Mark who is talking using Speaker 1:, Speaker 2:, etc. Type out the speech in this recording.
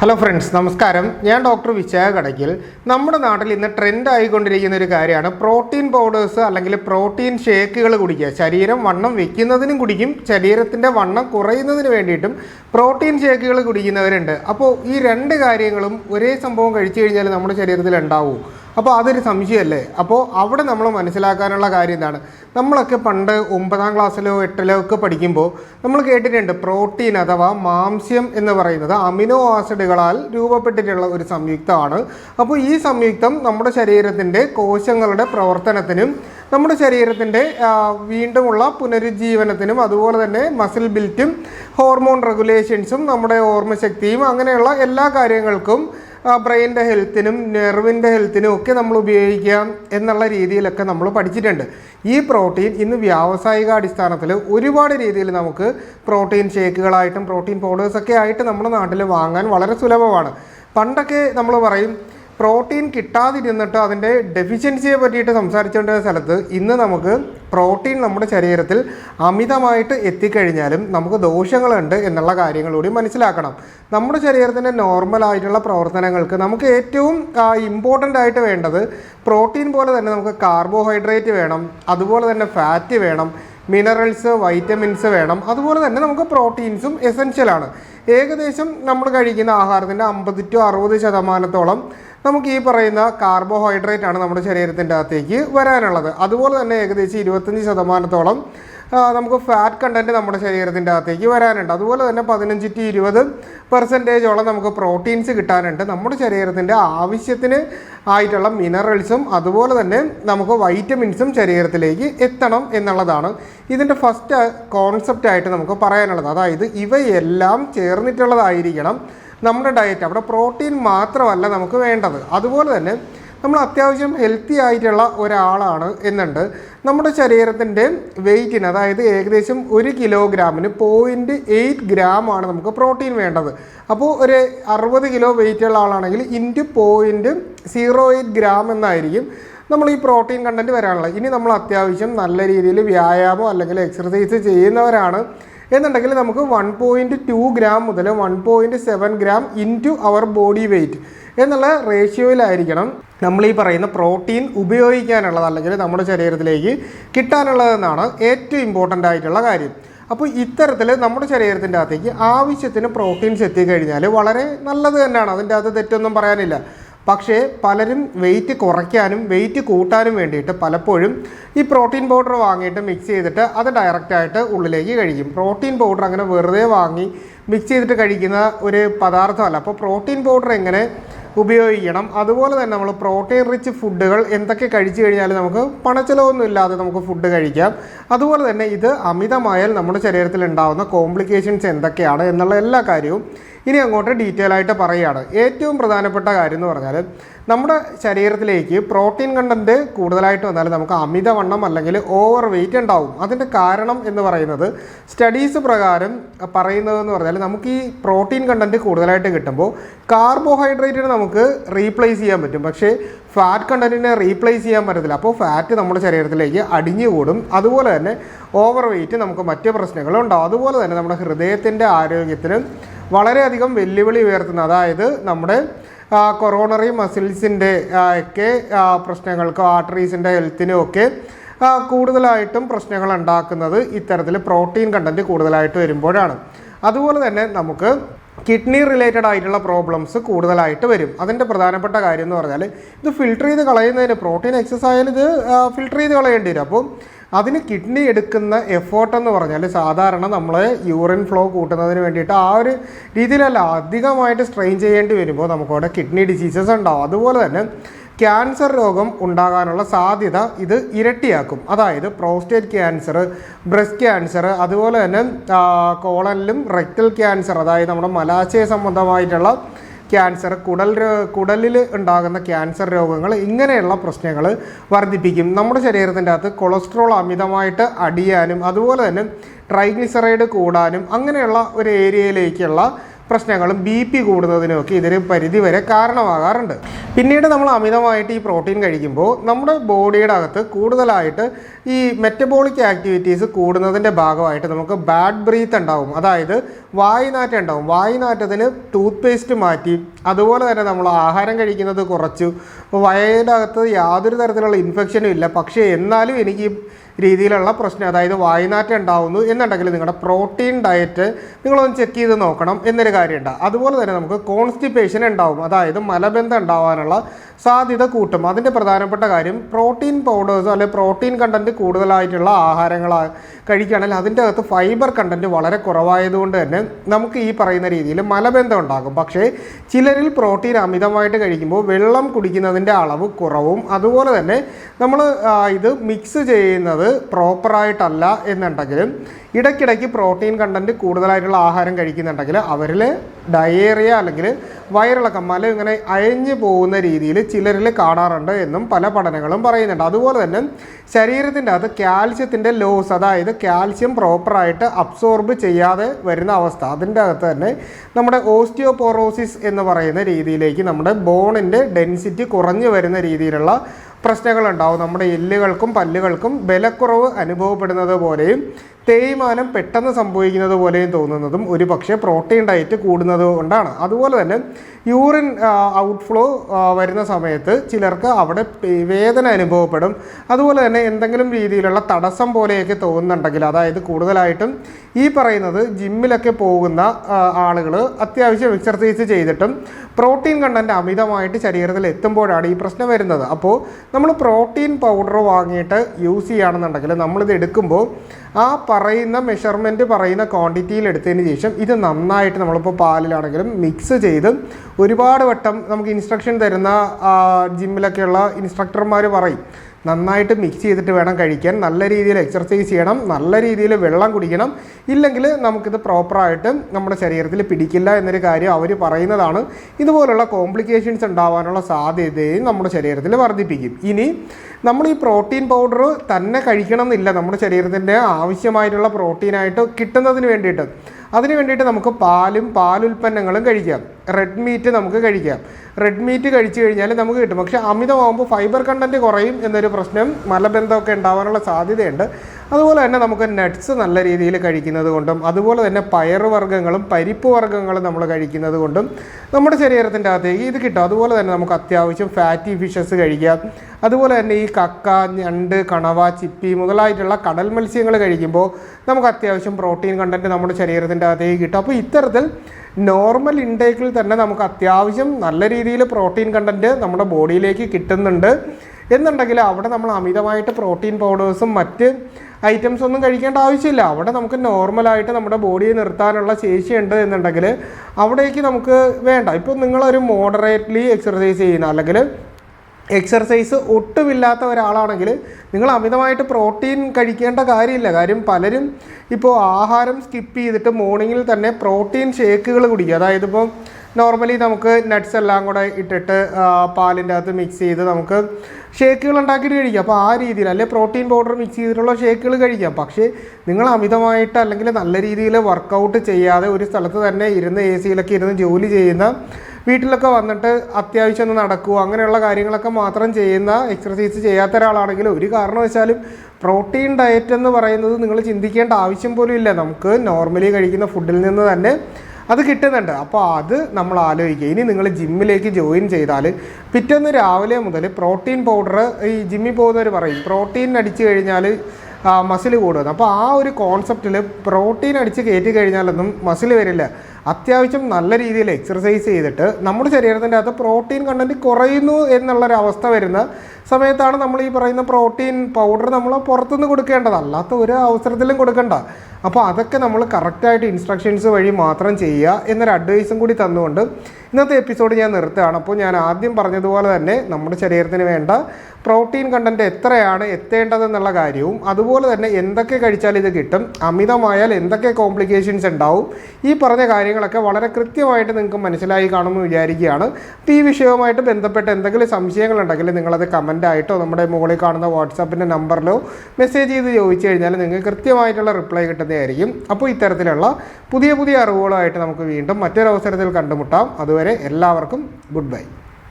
Speaker 1: Hello friends നമസ്കാരം. ഞാൻ doctor Vishakha Kadakkal നമ്മുടെ നാട്ടിൽ ഇന്ന് ട്രെൻഡ് ആയിക്കൊണ്ടിരിക്കുന്ന ഒരു കാര്യമാണ്. പ്രോട്ടീൻ പൗഡേഴ്സ് അല്ലെങ്കിൽ പ്രോട്ടീൻ ഷേക്കുകൾ കുടിക്കുക. ശരീരം വണ്ണം വെക്കുന്നതിനും കുടിക്കും. ശരീരത്തിന്റെ വണ്ണം കുറയുന്നതിന് വേണ്ടിയിട്ടും പ്രോട്ടീൻ ഷേക്കുകൾ കുടിക്കുന്നവരുണ്ട്. അപ്പോൾ ഈ രണ്ട് കാര്യങ്ങളും ഒരേ സംഭവം കഴിച്ചു കഴിഞ്ഞാൽ നമ്മുടെ ശരീരത്തിൽ ഉണ്ടാവും. അപ്പോൾ അതൊരു സംശയമല്ലേ? അപ്പോൾ അവിടെ നമ്മൾ മനസ്സിലാക്കാനുള്ള കാര്യം എന്താണ്? നമ്മളൊക്കെ പണ്ട് ഒമ്പതാം ക്ലാസ്സിലോ എട്ടിലോ ഒക്കെ പഠിക്കുമ്പോൾ നമ്മൾ കേട്ടിട്ടുണ്ട് പ്രോട്ടീൻ അഥവാ മാംസ്യം എന്ന് പറയുന്നത് അമിനോ ആസിഡുകളാൽ രൂപപ്പെട്ടിട്ടുള്ള ഒരു സംയുക്തമാണ്. അപ്പോൾ ഈ സംയുക്തം നമ്മുടെ ശരീരത്തിന്റെ കോശങ്ങളുടെ പ്രവർത്തനത്തിനും നമ്മുടെ ശരീരത്തിന്റെ വീണ്ടുമുള്ള പുനരുജ്ജീവനത്തിനും അതുപോലെ തന്നെ മസിൽ ബിൽറ്റും ഹോർമോൺ റെഗുലേഷൻസും നമ്മുടെ ഓർമ്മശക്തിയും അങ്ങനെയുള്ള എല്ലാ കാര്യങ്ങൾക്കും ബ്രെയിന്റെ ഹെൽത്തിനും നെർവിന്റെ ഹെൽത്തിനും ഒക്കെ നമ്മൾ ഉപയോഗിക്കാം എന്നുള്ള രീതിയിലൊക്കെ നമ്മൾ പഠിച്ചിട്ടുണ്ട്. ഈ പ്രോട്ടീൻ ഇന്ന് വ്യാവസായിക അടിസ്ഥാനത്തിൽ ഒരുപാട് രീതിയിൽ നമുക്ക് പ്രോട്ടീൻ ഷേക്കുകളായിട്ടും പ്രോട്ടീൻ പൗഡേഴ്സൊക്കെ ആയിട്ട് നമ്മുടെ നാട്ടിൽ വാങ്ങാൻ വളരെ സുലഭമാണ്. പണ്ടൊക്കെ നമ്മൾ പറയും പ്രോട്ടീൻ കിട്ടാതിരുന്നിട്ട് അതിന്റെ ഡെഫിഷ്യൻസിയെ പറ്റിയിട്ട് സംസാരിച്ചുകൊണ്ടിരുന്ന സ്ഥലത്ത് ഇന്ന് നമുക്ക് പ്രോട്ടീൻ നമ്മുടെ ശരീരത്തിൽ അമിതമായിട്ട് എത്തിക്കഴിഞ്ഞാലും നമുക്ക് ദോഷങ്ങളുണ്ട് എന്നുള്ള കാര്യങ്ങൾ കൂടി മനസ്സിലാക്കണം. നമ്മുടെ ശരീരത്തിന്റെ നോർമലായിട്ടുള്ള പ്രവർത്തനങ്ങൾക്ക് നമുക്ക് ഏറ്റവും ഇമ്പോർട്ടന്റ് ആയിട്ട് വേണ്ടത് പ്രോട്ടീൻ പോലെ തന്നെ നമുക്ക് കാർബോഹൈഡ്രേറ്റ് വേണം അതുപോലെ തന്നെ ഫാറ്റ് വേണം മിനറൽസ് വൈറ്റമിൻസ് വേണം. അതുപോലെ തന്നെ നമുക്ക് പ്രോട്ടീൻസും എസെൻഷ്യലാണ് ഏകദേശം നമ്മൾ കഴിക്കുന്ന ആഹാരത്തിന്റെ അമ്പത് ടു അറുപത് ശതമാനത്തോളം നമുക്ക് ഈ പറയുന്ന കാർബോഹൈഡ്രേറ്റ് ആണ് നമ്മുടെ ശരീരത്തിന്റെ അകത്തേക്ക് വരാനുള്ളത്. അതുപോലെ തന്നെ ഏകദേശം ഇരുപത്തഞ്ച് ശതമാനത്തോളം നമുക്ക് ഫാറ്റ് കണ്ടന്റ് നമ്മുടെ ശരീരത്തിന്റെ അകത്തേക്ക് വരാനുണ്ട്. അതുപോലെ തന്നെ പതിനഞ്ച് ടു ഇരുപത് പെർസെന്റേജോളം നമുക്ക് പ്രോട്ടീൻസ് കിട്ടാനുണ്ട്. നമ്മുടെ ശരീരത്തിന്റെ ആവശ്യത്തിന് ആയിട്ടുള്ള മിനറൽസും അതുപോലെ തന്നെ നമുക്ക് വൈറ്റമിൻസും ശരീരത്തിലേക്ക് എത്തണം എന്നുള്ളതാണ് ഇതിന്റെ ഫസ്റ്റ് കോൺസെപ്റ്റായിട്ട് നമുക്ക് പറയാനുള്ളത്. അതായത് ഇവയെല്ലാം ചേർന്നിട്ടുള്ളതായിരിക്കണം നമ്മുടെ ഡയറ്റ് അവിടെ പ്രോട്ടീൻ മാത്രമല്ല നമുക്ക് വേണ്ടത്. അതുപോലെ തന്നെ നമ്മൾ അത്യാവശ്യം ഹെൽത്തി ആയിട്ടുള്ള ഒരാളാണ് എന്നുണ്ട്. നമ്മുടെ ശരീരത്തിന്റെ വെയിറ്റിന് അതായത് ഏകദേശം ഒരു കിലോഗ്രാമിന് പോയിന്റ് എയ്റ്റ് ഗ്രാം ആണ് നമുക്ക് പ്രോട്ടീൻ വേണ്ടത്. അപ്പോൾ ഒരു അറുപത് കിലോ വെയിറ്റുള്ള ആളാണെങ്കിൽ into point zero eight gram എന്നായിരിക്കും നമ്മൾ ഈ പ്രോട്ടീൻ കണ്ടന്റ് വരാനുള്ളത്. ഇനി നമ്മൾ അത്യാവശ്യം നല്ല രീതിയിൽ വ്യായാമം അല്ലെങ്കിൽ എക്സർസൈസ് ചെയ്യുന്നവരാണ് എന്നുണ്ടെങ്കിൽ നമുക്ക് വൺ പോയിന്റ് ടു ഗ്രാം മുതൽ one point seven gram into our body weight എന്നുള്ള റേഷ്യോയിലായിരിക്കണം നമ്മൾ ഈ പറയുന്ന പ്രോട്ടീൻ ഉപയോഗിക്കാനുള്ളത് അല്ലെങ്കിൽ നമ്മുടെ ശരീരത്തിലേക്ക് കിട്ടാനുള്ളതെന്നാണ് ഏറ്റവും ഇമ്പോർട്ടന്റ് ആയിട്ടുള്ള കാര്യം. അപ്പോൾ ഇത്തരത്തിൽ നമ്മുടെ ശരീരത്തിന്റെ അകത്തേക്ക് ആവശ്യത്തിന് പ്രോട്ടീൻസ് എത്തിക്കഴിഞ്ഞാൽ വളരെ നല്ലത് തന്നെയാണ്. അതിന്റെ അകത്ത് തെറ്റൊന്നും പറയാനില്ല. പക്ഷേ പലരും വെയിറ്റ് കുറയ്ക്കാനും വെയിറ്റ് കൂട്ടാനും വേണ്ടിയിട്ട് പലപ്പോഴും ഈ പ്രോട്ടീൻ പൗഡർ വാങ്ങിയിട്ട് മിക്സ് ചെയ്തിട്ട് അത് ഡയറക്റ്റായിട്ട് ഉള്ളിലേക്ക് കഴിക്കും. പ്രോട്ടീൻ പൗഡർ അങ്ങനെ വെറുതെ വാങ്ങി മിക്സ് ചെയ്തിട്ട് കഴിക്കുന്ന ഒരു പദാർത്ഥമല്ല. അപ്പോൾ പ്രോട്ടീൻ പൗഡർ എങ്ങനെ ഉപയോഗിക്കണം. അതുപോലെ തന്നെ നമ്മൾ പ്രോട്ടീൻ റിച്ച് ഫുഡുകൾ എന്തൊക്കെ കഴിച്ചു കഴിഞ്ഞാൽ നമുക്ക് പണച്ചിലവൊന്നും ഇല്ലാതെ നമുക്ക് ഫുഡ് കഴിക്കാം. അതുപോലെ തന്നെ ഇത് അമിതമായാൽ നമ്മുടെ ശരീരത്തിൽ ഉണ്ടാകുന്ന കോംപ്ലിക്കേഷൻസ് എന്തൊക്കെയാണ് എന്നുള്ള എല്ലാ കാര്യവും ഇനി അങ്ങോട്ട് ഡീറ്റെയിൽ ആയിട്ട് പറയുകയാണ്. ഏറ്റവും പ്രധാനപ്പെട്ട കാര്യം എന്ന് പറഞ്ഞാൽ നമ്മുടെ ശരീരത്തിലേക്ക് പ്രോട്ടീൻ കണ്ടന്റ് കൂടുതലായിട്ട് വന്നാൽ നമുക്ക് അമിതവണ്ണം അല്ലെങ്കിൽ ഓവർ വെയിറ്റ് ഉണ്ടാവും. അതിന്റെ കാരണം എന്ന് പറയുന്നത് സ്റ്റഡീസ് പ്രകാരം പറയുന്നതെന്ന് പറഞ്ഞാൽ നമുക്ക് ഈ പ്രോട്ടീൻ കണ്ടന്റ് കൂടുതലായിട്ട് കിട്ടുമ്പോൾ കാർബോഹൈഡ്രേറ്റിനെ നമുക്ക് റീപ്ലേസ് ചെയ്യാൻ പറ്റും. പക്ഷേ ഫാറ്റ് കണ്ടന്റിനെ റീപ്ലേസ് ചെയ്യാൻ പറ്റത്തില്ല. അപ്പോൾ ഫാറ്റ് നമ്മുടെ ശരീരത്തിലേക്ക് അടിഞ്ഞുകൂടും അതുപോലെ തന്നെ ഓവർ വെയിറ്റ് നമുക്ക് മറ്റ് പ്രശ്നങ്ങളും ഉണ്ടാവും അതുപോലെ തന്നെ നമ്മുടെ ഹൃദയത്തിന്റെ ആരോഗ്യത്തിന് വളരെയധികം വെല്ലുവിളി ഉയർത്തുന്ന. അതായത് നമ്മുടെ കൊറോണറി മസിൽസിന്റെ ഒക്കെ പ്രശ്നങ്ങൾക്കും ആർട്ടറീസിന്റെ ഹെൽത്തിനും ഒക്കെ കൂടുതലായിട്ടും പ്രശ്നങ്ങൾ ഉണ്ടാക്കുന്നത് ഇത്തരത്തിൽ പ്രോട്ടീൻ കണ്ടന്റ് കൂടുതലായിട്ട് വരുമ്പോഴാണ്. അതുപോലെ തന്നെ നമുക്ക് കിഡ്നി റിലേറ്റഡ് ആയിട്ടുള്ള പ്രോബ്ലംസ് കൂടുതലായിട്ട് വരും. അതിന്റെ പ്രധാനപ്പെട്ട കാര്യം എന്ന് പറഞ്ഞാൽ ഇത് ഫിൽട്ടർ ചെയ്ത് കളയുന്നതിന് പ്രോട്ടീൻ എക്സസ് ആയാലും ഇത് ഫിൽട്ടർ ചെയ്ത് കളയേണ്ടി വരും. അപ്പോൾ അതിന് കിഡ്നി എടുക്കുന്ന എഫേർട്ട് എന്ന് പറഞ്ഞാൽ സാധാരണ നമ്മൾ യൂറിൻ ഫ്ലോ കൂട്ടുന്നതിന് വേണ്ടിയിട്ട് ആ ഒരു രീതിയിലല്ല അധികമായിട്ട് സ്ട്രെയിൻ ചെയ്യേണ്ടി വരുമ്പോൾ നമുക്കവിടെ കിഡ്നി ഡിസീസസ് ഉണ്ടാവും. അതുപോലെ തന്നെ ക്യാൻസർ രോഗം ഉണ്ടാകാനുള്ള സാധ്യത ഇത് ഇരട്ടിയാക്കും. അതായത് പ്രോസ്റ്റേറ്റ് ക്യാൻസർ ബ്രസ്റ്റ് ക്യാൻസർ അതുപോലെ തന്നെ കോളനിലും റെക്ടൽ ക്യാൻസർ അതായത് നമ്മുടെ മലാശയ സംബന്ധമായിട്ടുള്ള ക്യാൻസർ കുടൽ കുടലിൽ ഉണ്ടാകുന്ന ക്യാൻസർ രോഗങ്ങൾ ഇങ്ങനെയുള്ള പ്രശ്നങ്ങൾ വർദ്ധിപ്പിക്കും. നമ്മുടെ ശരീരത്തിന്റെ അകത്ത് കൊളസ്ട്രോൾ അമിതമായിട്ട് അടിയാനും അതുപോലെ തന്നെ ട്രൈഗ്ലിസറൈഡ് കൂടാനും അങ്ങനെയുള്ള ഒരു ഏരിയയിലേക്കുള്ള പ്രശ്നങ്ങളും ബി പി കൂടുന്നതിനുമൊക്കെ ഇതിന് പരിധിവരെ കാരണമാകാറുണ്ട്. പിന്നീട് നമ്മൾ അമിതമായിട്ട് ഈ പ്രോട്ടീൻ കഴിക്കുമ്പോൾ നമ്മുടെ ബോഡിയുടെ അകത്ത് കൂടുതലായിട്ട് ഈ മെറ്റബോളിക് ആക്ടിവിറ്റീസ് കൂടുന്നതിന്റെ ഭാഗമായിട്ട് നമുക്ക് ബാഡ് ബ്രീത്ത് ഉണ്ടാവും. അതായത് വായുനാറ്റം ഉണ്ടാവും. വായുനാറ്റത്തിന് ടൂത്ത് പേസ്റ്റ് മാറ്റി അതുപോലെ തന്നെ നമ്മൾ ആഹാരം കഴിക്കുന്നത് കുറച്ചു വയയുടെ അകത്ത് യാതൊരു തരത്തിലുള്ള ഇൻഫെക്ഷനും ഇല്ല. പക്ഷേ എന്നാലും എനിക്ക് രീതിയിലുള്ള പ്രശ്നം അതായത് വായുനാറ്റം ഉണ്ടാവുന്നു എന്നുണ്ടെങ്കിൽ നിങ്ങളുടെ പ്രോട്ടീൻ ഡയറ്റ് നിങ്ങളൊന്ന് ചെക്ക് ചെയ്ത് നോക്കണം എന്നൊരു കാര്യമുണ്ട്. അതുപോലെ തന്നെ നമുക്ക് കോൺസ്റ്റിപ്പേഷൻ ഉണ്ടാവും. അതായത് മലബന്ധം ഉണ്ടാവാനുള്ള സാധ്യത കൂട്ടും. അതിന്റെ പ്രധാനപ്പെട്ട കാര്യം പ്രോട്ടീൻ പൗഡേഴ്സോ അല്ലെങ്കിൽ പ്രോട്ടീൻ കണ്ടന്റ് കൂടുതലായിട്ടുള്ള ആഹാരങ്ങൾ കഴിക്കുകയാണെങ്കിൽ അതിന്റെ അകത്ത് ഫൈബർ കണ്ടന്റ് വളരെ കുറവായതുകൊണ്ട് തന്നെ നമുക്ക് ഈ പറയുന്ന രീതിയിൽ മലബന്ധം ഉണ്ടാകും. പക്ഷേ ചിലരിൽ പ്രോട്ടീൻ അമിതമായിട്ട് കഴിക്കുമ്പോൾ വെള്ളം കുടിക്കുന്നതിന്റെ അളവ് കുറവും. അതുപോലെ തന്നെ നമ്മൾ ഇത് മിക്സ് ചെയ്യുന്നത് പ്രോപ്പറായിട്ടല്ല എന്നുണ്ടെങ്കിലും ഇടയ്ക്കിടയ്ക്ക് പ്രോട്ടീൻ കണ്ടന്റ് കൂടുതലായിട്ടുള്ള ആഹാരം കഴിക്കുന്നുണ്ടെങ്കിൽ അവരിൽ ഡയേറിയ അല്ലെങ്കിൽ വയറിളക്കം മല ഇങ്ങനെ അയഞ്ഞു പോകുന്ന രീതിയിൽ ചിലരിൽ കാണാറുണ്ട് എന്നും പല പഠനങ്ങളും പറയുന്നുണ്ട്. അതുപോലെ തന്നെ ശരീരത്തിന്റെ അത് കാൽസ്യത്തിന്റെ ലോസ് അതായത് കാൽസ്യം പ്രോപ്പറായിട്ട് അബ്സോർബ് ചെയ്യാതെ വരുന്ന അവസ്ഥ അതിന്റെ അകത്ത് തന്നെ നമ്മുടെ ഓസ്റ്റിയോപോറോസിസ് എന്ന് പറയുന്ന രീതിയിലേക്ക് നമ്മുടെ ബോണിന്റെ ഡെൻസിറ്റി കുറഞ്ഞു വരുന്ന രീതിയിലുള്ള പ്രശ്നങ്ങളുണ്ടാവും. നമ്മുടെ എല്ലുകൾക്കും പല്ലുകൾക്കും ബലക്കുറവ് അനുഭവപ്പെടുന്നത് പോലെയും തേയ്മാനം പെട്ടെന്ന് സംഭവിക്കുന്നത് പോലെയും തോന്നുന്നതും ഒരു പക്ഷേ പ്രോട്ടീൻ ഡയറ്റ് കൂടുന്നത് കൊണ്ടാണ്. അതുപോലെ തന്നെ യൂറിൻ ഔട്ട്ഫ്ലോ വരുന്ന സമയത്ത് ചിലർക്ക് അവിടെ വേദന അനുഭവപ്പെടും. അതുപോലെ തന്നെ എന്തെങ്കിലും രീതിയിലുള്ള തടസ്സം പോലെയൊക്കെ തോന്നുന്നുണ്ടെങ്കിൽ അതായത് കൂടുതലായിട്ടും ഈ പറയുന്നത് ജിമ്മിലൊക്കെ പോകുന്ന ആളുകൾ അത്യാവശ്യം എക്സർസൈസ് ചെയ്തിട്ടും പ്രോട്ടീൻ കണ്ടന്റ് അമിതമായിട്ട് ശരീരത്തിൽ എത്തുമ്പോഴാണ് ഈ പ്രശ്നം വരുന്നത്. അപ്പോൾ നമ്മൾ പ്രോട്ടീൻ പൗഡർ വാങ്ങിയിട്ട് യൂസ് ചെയ്യുകയാണെന്നുണ്ടെങ്കിൽ നമ്മളിത് എടുക്കുമ്പോൾ ആ പറയുന്ന മെഷർമെന്റ് പറയുന്ന ക്വാണ്ടിറ്റിയിൽ എടുത്തതിന് ശേഷം ഇത് നന്നായിട്ട് നമ്മളിപ്പോൾ പാലിലാണെങ്കിലും മിക്സ് ചെയ്ത് ഒരുപാട് വട്ടം നമുക്ക് ഇൻസ്ട്രക്ഷൻ തരുന്ന ജിമ്മിലൊക്കെയുള്ള ഇൻസ്ട്രക്ടർമാർ പറയും. നന്നായിട്ട് മിക്സ് ചെയ്തിട്ട് വേണം കഴിക്കാൻ. നല്ല രീതിയിൽ എക്സർസൈസ് ചെയ്യണം. നല്ല രീതിയിൽ വെള്ളം കുടിക്കണം. ഇല്ലെങ്കിൽ നമുക്കിത് പ്രോപ്പറായിട്ട് നമ്മുടെ ശരീരത്തിൽ പിടിക്കില്ല എന്നൊരു കാര്യം അവർ പറയുന്നതാണ്. ഇതുപോലുള്ള കോംപ്ലിക്കേഷൻസ് ഉണ്ടാവാനുള്ള സാധ്യതയും നമ്മുടെ ശരീരത്തിൽ വർദ്ധിപ്പിക്കും. ഇനി നമ്മൾ ഈ പ്രോട്ടീൻ പൗഡർ തന്നെ കഴിക്കണം എന്നില്ല നമ്മുടെ ശരീരത്തിന്റെ ആവശ്യമായിട്ടുള്ള പ്രോട്ടീനായിട്ട് കിട്ടുന്നതിന് വേണ്ടിയിട്ട്. അതിന് വേണ്ടിയിട്ട് നമുക്ക് പാലും പാലുൽപ്പന്നങ്ങളും കഴിക്കാം. റെഡ് മീറ്റ് നമുക്ക് കഴിക്കാം. റെഡ് മീറ്റ് കഴിച്ചു കഴിഞ്ഞാൽ നമുക്ക് കിട്ടും. പക്ഷേ അമിതമാകുമ്പോൾ ഫൈബർ കണ്ടന്റ് കുറയും എന്നൊരു പ്രശ്നം മലബന്ധമൊക്കെ ഉണ്ടാവാനുള്ള സാധ്യതയുണ്ട്. അതുപോലെ തന്നെ നമുക്ക് നട്ട്സ് നല്ല രീതിയിൽ കഴിക്കുന്നത് കൊണ്ടും അതുപോലെ തന്നെ പയറുവർഗങ്ങളും പരിപ്പ് വർഗങ്ങളും നമ്മൾ കഴിക്കുന്നത് കൊണ്ടും നമ്മുടെ ശരീരത്തിന്റെ അകത്തേക്ക് ഇത് കിട്ടും. അതുപോലെ തന്നെ നമുക്ക് അത്യാവശ്യം ഫാറ്റി ഫിഷസ് കഴിക്കാം. അതുപോലെ തന്നെ ഈ കക്ക ഞണ്ട് കണവ ചിപ്പി മുതലായിട്ടുള്ള കടൽ മത്സ്യങ്ങൾ കഴിക്കുമ്പോൾ നമുക്ക് അത്യാവശ്യം പ്രോട്ടീൻ കണ്ടന്റ് നമ്മുടെ ശരീരത്തിന്റെ അകത്തേക്ക് കിട്ടും. അപ്പോൾ ഇത്തരത്തിൽ നോർമൽ ഇൻടേക്കിൽ തന്നെ നമുക്ക് അത്യാവശ്യം നല്ല രീതിയിൽ പ്രോട്ടീൻ കണ്ടന്റ് നമ്മുടെ ബോഡിയിലേക്ക് കിട്ടുന്നുണ്ട്. എന്നുണ്ടെങ്കിൽ അവിടെ നമ്മൾ അമിതമായിട്ട് പ്രോട്ടീൻ പൗഡേഴ്സും മറ്റ് ഐറ്റംസ് ഒന്നും കഴിക്കേണ്ട ആവശ്യമില്ല. അവിടെ നമുക്ക് നോർമലായിട്ട് നമ്മുടെ ബോഡിയെ നിർത്താനുള്ള ശേഷിയുണ്ട് എന്നുണ്ടെങ്കിൽ അവിടേക്ക് നമുക്ക് വേണ്ട. ഇപ്പോൾ നിങ്ങളൊരു മോഡറേറ്റ്ലി എക്സർസൈസ് ചെയ്യുന്ന അല്ലെങ്കിൽ എക്സർസൈസ് ഒട്ടുമില്ലാത്ത ഒരാളാണെങ്കിൽ നിങ്ങൾ അമിതമായിട്ട് പ്രോട്ടീൻ കഴിക്കേണ്ട കാര്യമില്ല. കാര്യം പലരും ഇപ്പോൾ ആഹാരം സ്കിപ്പ് ചെയ്തിട്ട് മോർണിംഗിൽ തന്നെ പ്രോട്ടീൻ ഷേക്കുകൾ കുടിക്കുക. അതായത് ഇപ്പോൾ നോർമലി നമുക്ക് നട്ട്സ് എല്ലാം കൂടെ ഇട്ടിട്ട് പാലിന്റെ അകത്ത് മിക്സ് ചെയ്ത് നമുക്ക് ഷേക്കുകൾ ഉണ്ടാക്കിയിട്ട് കഴിക്കാം. അപ്പോൾ ആ രീതിയിൽ അല്ലെ പ്രോട്ടീൻ പൗഡർ മിക്സ് ചെയ്തിട്ടുള്ള ഷേക്കുകൾ കഴിക്കാം. പക്ഷേ നിങ്ങൾ അമിതമായിട്ട് അല്ലെങ്കിൽ നല്ല രീതിയിൽ വർക്കൗട്ട് ചെയ്യാതെ ഒരു സ്ഥലത്ത് തന്നെ ഇരുന്ന് എ സിയിലൊക്കെ ഇരുന്ന് ജോലി ചെയ്യുന്ന വീട്ടിലൊക്കെ വന്നിട്ട് അത്യാവശ്യം ഒന്ന് നടക്കുക അങ്ങനെയുള്ള കാര്യങ്ങളൊക്കെ മാത്രം ചെയ്യുന്ന എക്സർസൈസ് ചെയ്യാത്ത ഒരാളാണെങ്കിൽ ഒരു കാരണവശാലും പ്രോട്ടീൻ ഡയറ്റ് എന്ന് പറയുന്നത് നിങ്ങൾ ചിന്തിക്കേണ്ട ആവശ്യം പോലും ഇല്ല. നമുക്ക് നോർമലി കഴിക്കുന്ന ഫുഡിൽ നിന്ന് തന്നെ അത് കിട്ടുന്നുണ്ട്. അപ്പോൾ അത് നമ്മൾ ആലോചിക്കുക. ഇനി നിങ്ങൾ ജിമ്മിലേക്ക് ജോയിൻ ചെയ്താൽ പിറ്റേന്ന് രാവിലെ മുതൽ പ്രോട്ടീൻ പൗഡർ ഈ ജിമ്മിൽ പോകുന്നവർ പറയും പ്രോട്ടീൻ അടിച്ചു കഴിഞ്ഞാൽ മസിൽ കൂടുമെന്ന്. അപ്പോൾ ആ ഒരു കോൺസെപ്റ്റിൽ പ്രോട്ടീൻ അടിച്ച് കയറ്റി കഴിഞ്ഞാലൊന്നും മസിൽ വരില്ല. അത്യാവശ്യം നല്ല രീതിയിൽ എക്സർസൈസ് ചെയ്തിട്ട് നമ്മുടെ ശരീരത്തിന്റെ അകത്ത് പ്രോട്ടീൻ കണ്ടന്റ് കുറയുന്നു എന്നുള്ളൊരവസ്ഥ വരുന്ന സമയത്താണ് നമ്മൾ ഈ പറയുന്ന പ്രോട്ടീൻ പൗഡർ നമ്മൾ പുറത്തുനിന്ന് കൊടുക്കേണ്ടത്. അല്ലാത്ത ഒരു അവസരത്തിലും കൊടുക്കണ്ട. അപ്പോൾ അതൊക്കെ നമ്മൾ കറക്റ്റായിട്ട് ഇൻസ്ട്രക്ഷൻസ് വഴി മാത്രം ചെയ്യുക എന്നൊരു അഡ്വൈസും കൂടി തന്നുകൊണ്ട് ഇന്നത്തെ എപ്പിസോഡ് ഞാൻ നിർത്തുകയാണ്. അപ്പോൾ ഞാൻ ആദ്യം പറഞ്ഞതുപോലെ തന്നെ നമ്മുടെ ശരീരത്തിന് വേണ്ട പ്രോട്ടീൻ കണ്ടന്റ് എത്രയാണ് എത്തേണ്ടതെന്നുള്ള കാര്യവും അതുപോലെ തന്നെ എന്തൊക്കെ കഴിച്ചാൽ ഇത് കിട്ടും അമിതമായാൽ എന്തൊക്കെ കോംപ്ലിക്കേഷൻസ് ഉണ്ടാവും ഈ പറഞ്ഞ കാര്യങ്ങൾ കാര്യങ്ങളൊക്കെ വളരെ കൃത്യമായിട്ട് നിങ്ങൾക്ക് മനസ്സിലായി കാണുമെന്ന് വിചാരിക്കുകയാണ്. അപ്പോൾ ഈ വിഷയവുമായിട്ട് ബന്ധപ്പെട്ട് എന്തെങ്കിലും സംശയങ്ങളുണ്ടെങ്കിൽ നിങ്ങളത് കമന്റായിട്ടോ നമ്മുടെ മുകളിൽ കാണുന്ന വാട്സാപ്പിന്റെ നമ്പറിലോ മെസ്സേജ് ചെയ്ത് ചോദിച്ചു കഴിഞ്ഞാൽ നിങ്ങൾക്ക് കൃത്യമായിട്ടുള്ള റിപ്ലൈ കിട്ടുന്നതായിരിക്കും. അപ്പോൾ ഇത്തരത്തിലുള്ള പുതിയ പുതിയ അറിവുകളുമായിട്ട് നമുക്ക് വീണ്ടും മറ്റൊരവസരത്തിൽ കണ്ടുമുട്ടാം. അതുവരെ എല്ലാവർക്കും ഗുഡ് ബൈ.